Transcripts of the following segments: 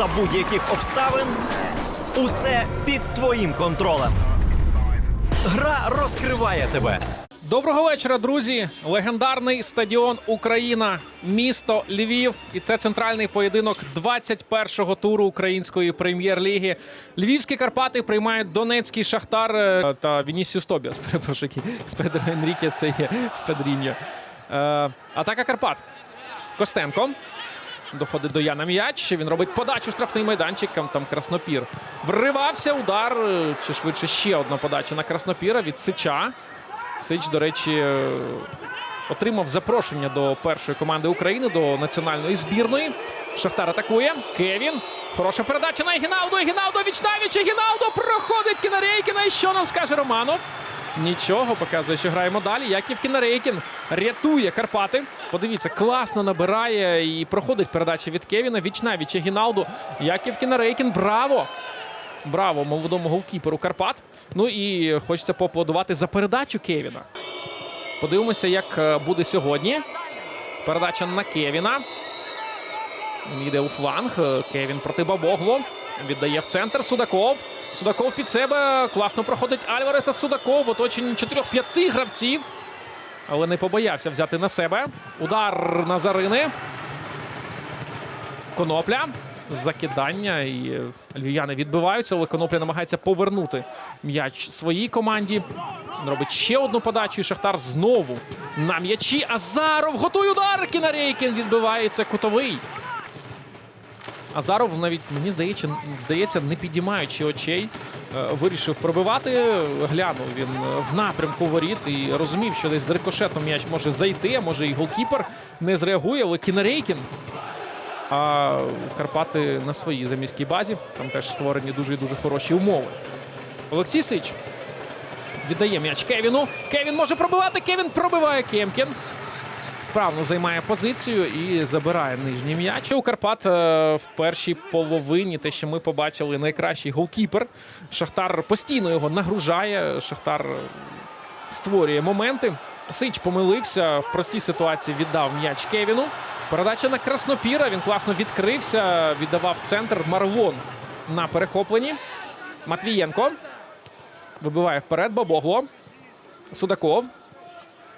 за будь-яких обставин. Усе під твоїм контролем. Гра розкриває тебе. Доброго вечора, друзі! Легендарний стадіон Україна, місто Львів. І це центральний поєдинок 21-го туру української прем'єр-ліги. Львівські Карпати приймають Донецький Шахтар е, та Вінісіус Тобіас. Перепрошую, Педро Енріке це є Педріньо. Е, атака Карпат. Костенко. Доходить до Яна м'яч. Він робить подачу штрафний майданчик. Там, Краснопір. Вривався удар. е, Чи швидше ще одна подача на Краснопіра від Сича. Сич, до речі, е, отримав запрошення до першої команди України, до національної збірної. Шахтар атакує. Кевін. Хороша передача на Егіналду. Егіналду віч-навіч. Егіналду проходить Кінарейкіна. І що нам скаже Романов? Нічого, показує, що граємо далі. Яків Кінарейкін рятує Карпати. Подивіться, класно набирає і проходить передача від Кевіна. Віч-навіч Егіналду. Яків Кінарейкін. Браво! Браво молодому голкіперу Карпат. Ну і хочеться поаплодувати за передачу Кевіна. Подивимося, як е, буде сьогодні. Передача на Кевіна. Він йде у фланг. Е, Кевін проти Бабогло. Віддає в центр Судаков. Судаков під себе. Класно проходить Альвареса Судаков в оточенні 4-5 гравців. Але не побоявся взяти на себе. Удар Назарини. Конопля. Закидання і львів'яни відбиваються, але Конопля намагається повернути м'яч своїй команді. Він Робить ще одну подачу. і Шахтар знову на м'ячі. Азаров готує удар. Кінарейкін відбивається кутовий. Азаров навіть мені здається, здається, не підіймаючи очей, вирішив пробивати. Глянув він е, в напрямку воріт і розумів, що десь з рикошетом м'яч може зайти, може і голкіпер не зреагує, але Кінарейкін а Карпати на своїй заміській базі. Там теж створені дуже і дуже хороші умови. Олексій Сич віддає м'яч Кевіну. Кевін може пробивати. Кевін пробиває Кемкін. Вправно займає позицію і забирає нижній м'яч. У Карпат е, в першій половині, те, що ми побачили, найкращий голкіпер. Шахтар постійно його нагружає. Шахтар створює моменти. Сич помилився в простій ситуації. Віддав м'яч Кевіну. Передача на Краснопіра. Він класно відкрився. Віддавав центр Марлон на перехопленні. Матвієнко вибиває вперед Бабогло. Судаков.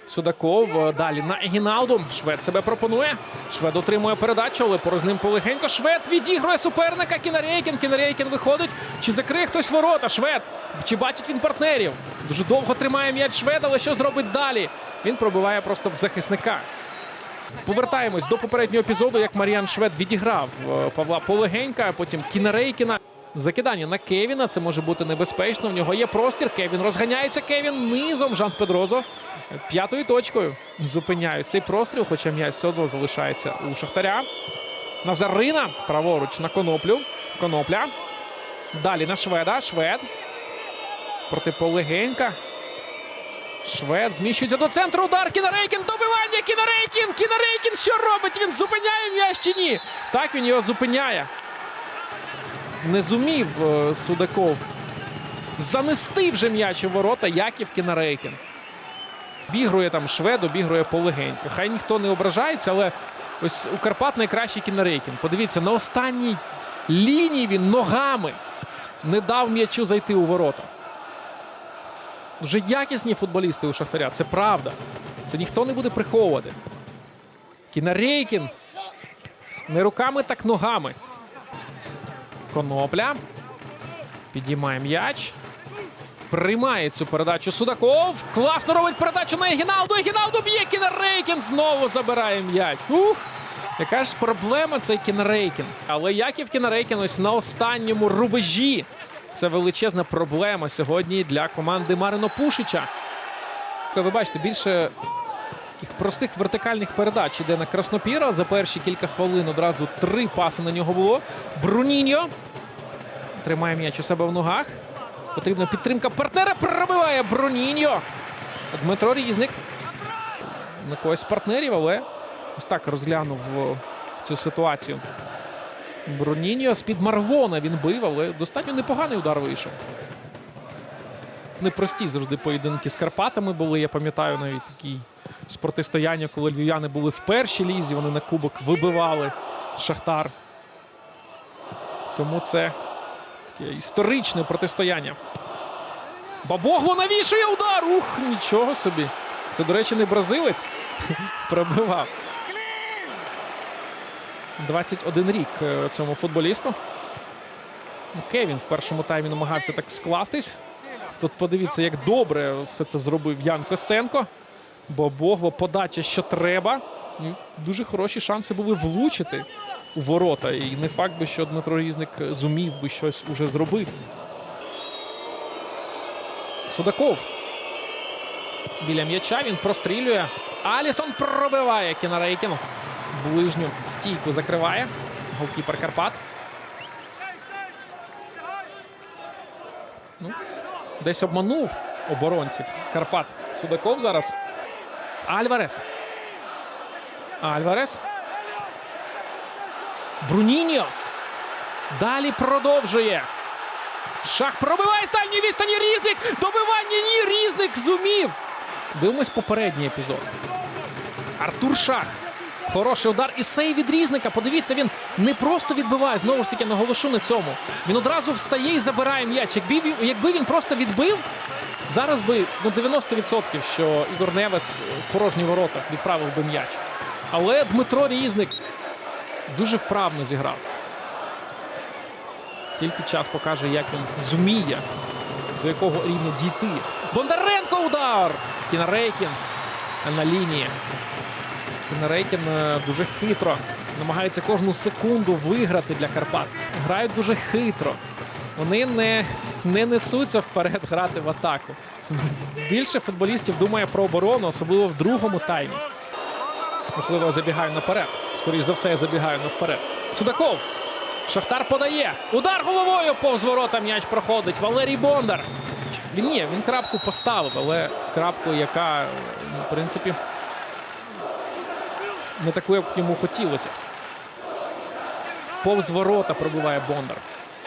Судаков е, далі на Егіналду. Швед себе пропонує. Швед отримує передачу, але поруч з ним полегенько. Швед відігрує суперника. Кінарейкін. Кінарейкін виходить. Чи закриє хтось ворота? Швед. Чи бачить він партнерів? Дуже довго тримає м'яч Швед, але що зробить далі? Він пробиває просто в захисника. Повертаємось до попереднього епізоду, як Маріан Швед відіграв е, Павла Полегенька, а потім Кінарейкіна. Закидання на Кевіна. Це може бути небезпечно. В нього є простір. Кевін розганяється. Кевін низом. Жан Педрозо п'ятою точкою зупиняють цей простріл, хоча м'яч все одно залишається у Шахтаря. Назарина праворуч на коноплю. Конопля. Далі на Шведа. Швед. Проти Полегенька. Швед зміщується до центру. Удар. Кінарейкін. Добивання. Кінарейкін. Кінарейкін. Що робить? Він зупиняє м'яч чи ні? Так він його зупиняє. Не зумів е, Судаков занести вже м'яч у ворота Яків Кінарейкін. Обігрує там швед, обігрує полегенько. Хай ніхто не ображається, але ось у Карпат найкращий Кінарейкін. Подивіться, на останній лінії він ногами не дав м'ячу зайти у ворота. Вже якісні футболісти у Шахтаря, це правда. Це ніхто не буде приховувати. Кінарейкін не руками, так ногами. Конопля. Підіймає м'яч. Приймає цю передачу Судаков. Класно робить передачу на Егіналду. Егіналду б'є Кінерейкін. Знову забирає м'яч. Ух! Яка ж проблема цей Кінерейкін. Але Яків Кінерейкін ось на останньому рубежі. Це величезна проблема сьогодні для команди Марино Пушича. Ви бачите, більше таких простих вертикальних передач іде на Краснопіра. За перші кілька хвилин одразу три паси на нього було. Бруніньо тримає м'яч у себе в ногах. Потрібна підтримка партнера. Пробиває Бруніньо. Дмитро Різник. На когось з партнерів, але ось так розглянув цю ситуацію. Бруніньо з-під Марлона він бив, але достатньо непоганий удар вийшов. Непрості завжди поєдинки з Карпатами були. Я пам'ятаю навіть такі з протистояння, коли львів'яни були в першій лізі. Вони на кубок вибивали Шахтар. Тому це таке історичне протистояння. Бабогло навішує удар. Ух, нічого собі. Це, до речі, не бразилець. Пробивав. 21 рік е, цьому футболісту. Ну, Кевін в першому таймі намагався так скластись. Тут подивіться, як добре все це зробив Ян Костенко. Бо Богло подача, що треба. Дуже хороші шанси були влучити у ворота. І не факт би, що Дмитро Різник зумів би щось уже зробити. Судаков. Біля м'яча він прострілює. Алісон пробиває Кінарейкін. Ближню стійку закриває. Голкіпер Карпат. Ну, десь обманув оборонців. Карпат Судаков зараз. Альварес. Альварес. Бруніньо. Далі продовжує. Шах пробиває з дальньої відстані Різник. Добивання ні. Різник зумів. Дивимось попередній епізод. Артур Шах. Хороший удар і сей від різника. Подивіться, він не просто відбиває. Знову ж таки, наголошу на цьому. Він одразу встає і забирає м'яч. Якби, він- просто відбив, зараз би ну, 90% що Ігор Невес в порожні ворота відправив би м'яч. Але Дмитро Різник дуже вправно зіграв. Тільки час покаже, як він зуміє, до якого рівня дійти. Бондаренко удар! Кінарейкін на лінії. Кінарейкін е, дуже хитро намагається кожну секунду виграти для Карпат. Грають дуже хитро. Вони не, не несуться вперед грати в атаку. Більше футболістів думає про оборону, особливо в другому таймі. Можливо, я забігаю наперед. Скоріше за все, я забігаю наперед. Судаков. Шахтар подає. Удар головою повз ворота м'яч проходить. Валерій Бондар. Він ні, він крапку поставив, але крапку, яка, ну, в принципі, не таку, як йому хотілося. Повз ворота пробиває Бондар.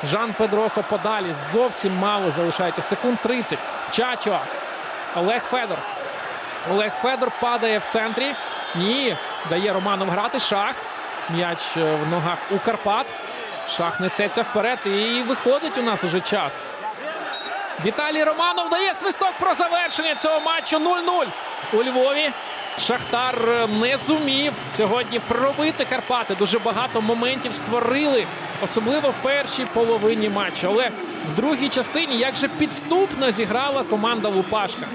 Жан Педросо подалі. Зовсім мало залишається. Секунд 30. Чачо. Олег Федор. Олег Федор падає в центрі. Ні. Дає Романов грати. Шах. М'яч е, в ногах у Карпат. Шах несеться вперед. І виходить у нас уже час. Віталій Романов дає свисток про завершення цього матчу 0-0 у Львові. Шахтар е, не зумів сьогодні пробити Карпати. Дуже багато моментів створили, особливо в першій половині матчу. Але в другій частині як же підступно зіграла команда Лупашка.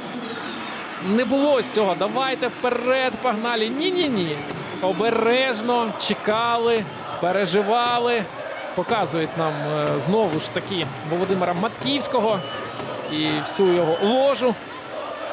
Не було цього. Давайте вперед, погнали. Ні-ні ні. Обережно чекали, переживали. Показують нам е, знову ж таки Володимира Матківського і всю його ложу.